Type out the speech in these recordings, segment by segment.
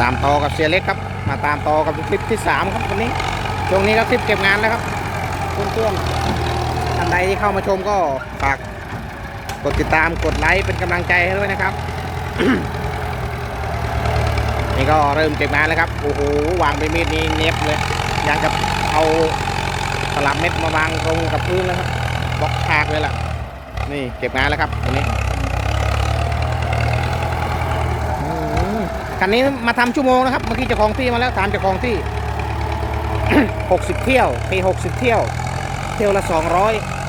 ตามต่อกับเสียเล็กครับ มาตามต่อกับคลิปที่สามครับวันนี้ช่วงนี้ก็คลิปเก็บงานนะครับเพื่อนๆท่านใดที่เข้ามาชมก็ฝากกดติดตามกดไลค์เป็นกำลังใจให้ด้วยนะครับ นี่ก็เริ่มเก็บงานแล้วครับโอ้โหวางใบมีดนี่เนียบเลยยังกับเอาสลับเม็ดมาวางตรงกับพื้นแล้วครับบล็อกฉากเลยล่ะ นี่เก็บงานแล้วครับตรงนี้อืม คันนี้มาทำชั่วโมงนะครับเมื่อกี้เจ้าของที่มาแล้วถามเจ้าของที่ 60 เที่ยวปี60 เที่ยว เที่ยวละ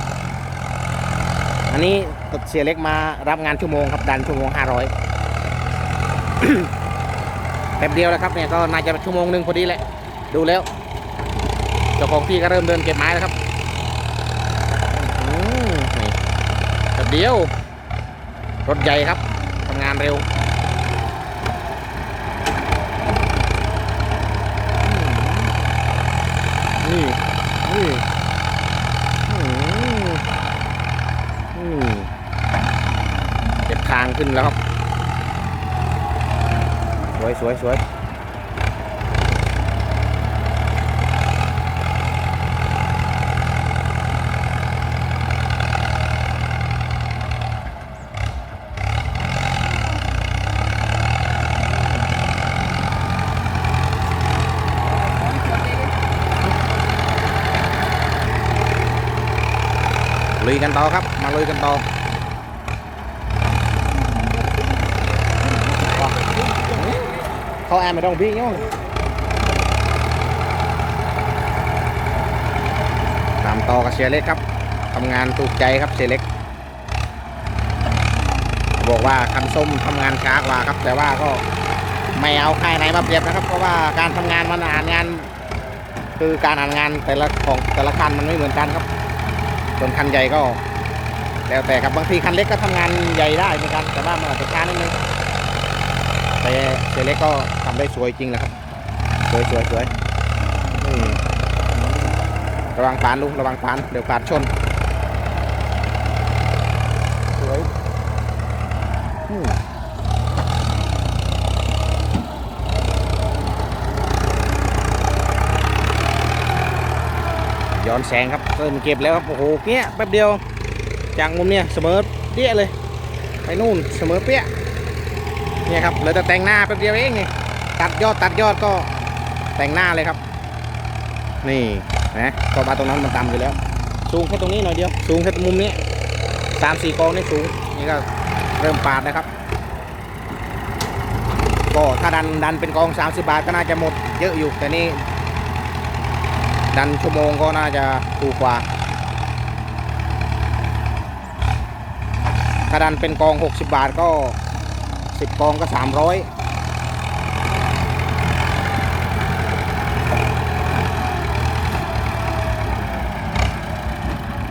200 อันนี้ติดเสียเล็กมารับงานชั่วโมงครับดันชั่วโมง 500แป๊บเดียวแล้วครับเนี่ยก็น่าจะชั่วโมงหนึ่งพอดีแหละ ดูแล้ว เจ้าของที่ก็เริ่มเดินเก็บไม้แล้วครับอืมนี่แป๊บเดียว รถใหญ่ครับทำงานเร็วอืม นี่นี่อืมอืมเก็บทางขึ้นแล้วครับ สวยสวยสวย ลุยกันต่อครับ มาลุยกันต่อว้าเขาแอมไม่ต้องพี่ย่องตามต่อกับเสียเล็กครับทำงานถูกใจครับเสียเล็ก บอกว่าคันส้มทำงานช้ากว่าครับ แต่ว่าก็ไม่เอาค่ายไหนมาเปรียบนะครับ เพราะว่าการทำงานมันอ่านงาน คือการอ่านงานแต่ละของแต่ละคันมันไม่เหมือนกันครับ ส่วนคันใหญ่ก็ แล้วแต่ครับบางทีคันเล็กก็ทำงานใหญ่ได้เหมือนกันแต่ว่ามันอาจจะช้านิดนึงแต่เสียเล็กก็ทำได้สวยจริงแหละครับ สวยสวยสวยระวังปานลุงระวังปานเดี๋ยวปานชนสวยอืม ย้อนแสงครับเริ่มเก็บแล้วครับโอ้โหเนี้ยแป๊บเดียวจากมุมเนี่ยเสมอเปี้ยเลย ไปนู่นเสมอเปี้ยเนี่ยครับเหลือแต่แต่งหน้าแป๊บเดียวเองนี่ตัดยอดตัดยอดก็แต่งหน้าเลยครับ นี่นะก็มาตรงนั้นมันต่ำอยู่แล้ว สูงแค่ตรงนี้หน่อยเดียว สูงแค่ตรงมุมนี้สามสี่กองนี่สูงนี่ก็เริ่มปาดนะครับ ก็ถ้าดันดันเป็นกอง 30 บาทก็น่าจะหมดเยอะอยู่แต่นี่ ดันชั่วโมงก็น่าจะถูกกว่า ถ้าดันเป็นกอง 60 บาทก็ 10 กองก็ 300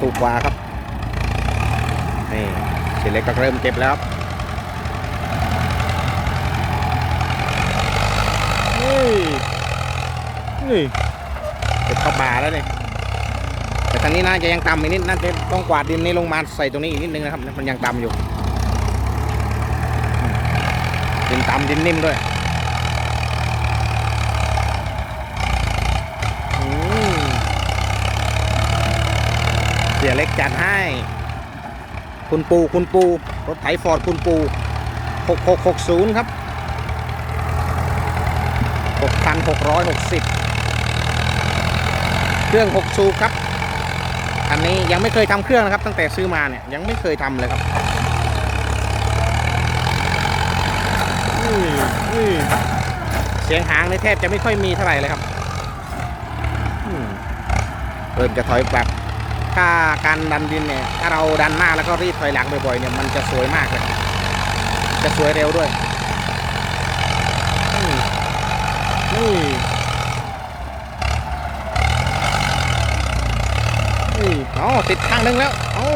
ถูกกว่าครับ นี่เสร็จเล็กก็เริ่มเก็บแล้วครับนี่นี่ ก็บเข้าป่าแล้วนี่แต่ทางนี้น่าจะยังต่ำอีกนิดน่าจะต้องกวาดดินนี้ลงมาใส่ตรงนี้อีกนิดนึงนะครับ มันยังต่ำอยู่ ดินต่ำดินนิ่มด้วยเสียเล็กจัดให้ คุณปูคุณปู รถไถฟอร์ดคุณปู 6660 ครับ 6,660 เครื่อง 6 สูบครับอันนี้ยังไม่เคยทำเครื่องนะครับ ตั้งแต่ซื้อมาเนี่ยยังไม่เคยทำเลยครับอุ้ยอุ้ยเสียงหางในแทบจะไม่ค่อยมีเท่าไหร่เลยครับอืมเริ่มจะถอยแบบถ้าการดันดินเนี่ย ถ้าเราดันมากแล้วก็รีบถอยหลังบ่อยๆเนี่ยมันจะสวยมากเลย จะสวยเร็วด้วยอืมนี่ อ๋อติดข้างหนึงแล้ว เอ้า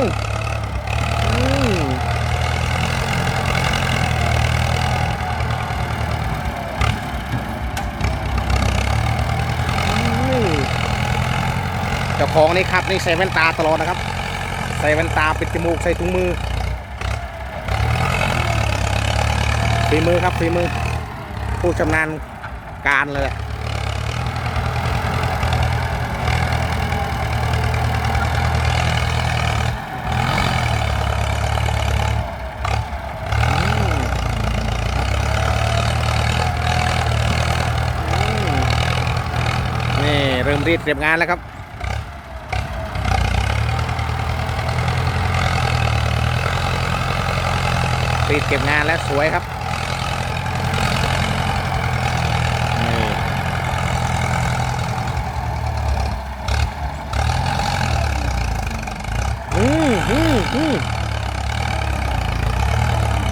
เจ้าของนี่ครับนี่ใส่แว่นตาตลอดนะครับ ใส่แว่นตาปิดจมูกใส่ถุงมือฝีมือครับฝีมือ ผู้ชำนาญการเลย นี่เรีดเตรียมงานแล้วครับรีดเก็บงานแล้วสวยครับนี่อืมอืมอืม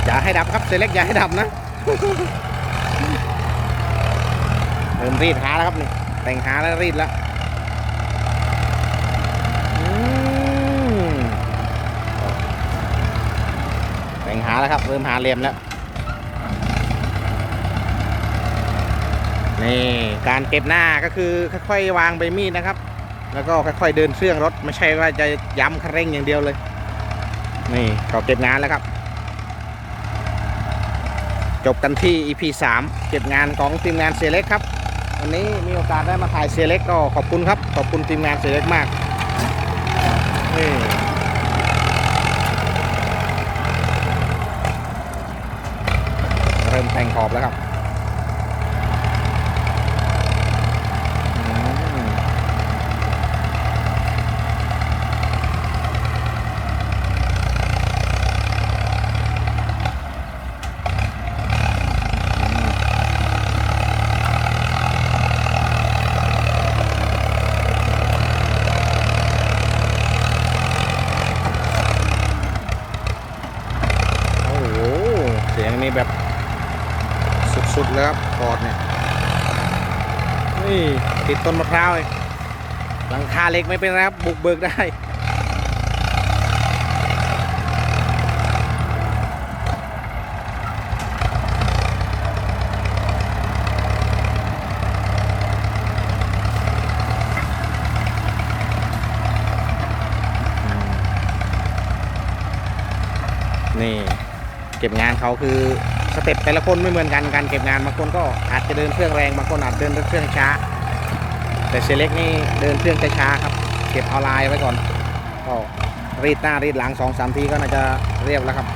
อย่าให้ดับครับเซเล็กอย่าให้ดับนะเริ่มรีดหาแล้วครับนี่แต่งหาแล้วรีดแล้ว แต่งหาแล้วครับ เริ่มหาเหลี่ยมแล้ว นี่การเก็บหน้าก็คือค่อยๆวางใบมีดนะครับ แล้วก็ค่อยๆเดินเครื่องรถไม่ใช่ว่าจะย้ำคันเร่งอย่างเดียวเลย นี่เขาเก็บงานแล้วครับ จบกันที่ EP 3 เก็บงานของทีมงานเซเล็กครับวันนี้มีโอกาสได้มาถ่ายเซเล็กก็ขอบคุณครับ ขอบคุณทีมงานเซเล็กมากนี่ เริ่มแต่งขอบแล้วครับอืมโอ้โห เสียงนี้แบบ สุดๆเลยครับคอดเนี่ยนี่ติดต้นมะพร้าวเลยหลังคาเล็กไม่เป็นไรครับบุกเบิกได้นี่ เก็บงานเขาคือ สเต็ปแต่ละคนไม่เหมือนกันการเก็บงานบางคนก็อาจจะเดินเครื่องแรงบางคนอาจเดินเครื่องช้า แต่เซเล็กนี่เดินเครื่องช้าครับ เก็บเอาลายไว้ก่อนก็รีดหน้ารีดหลังสองสามทีก็น่าจะเรียบแล้วครับ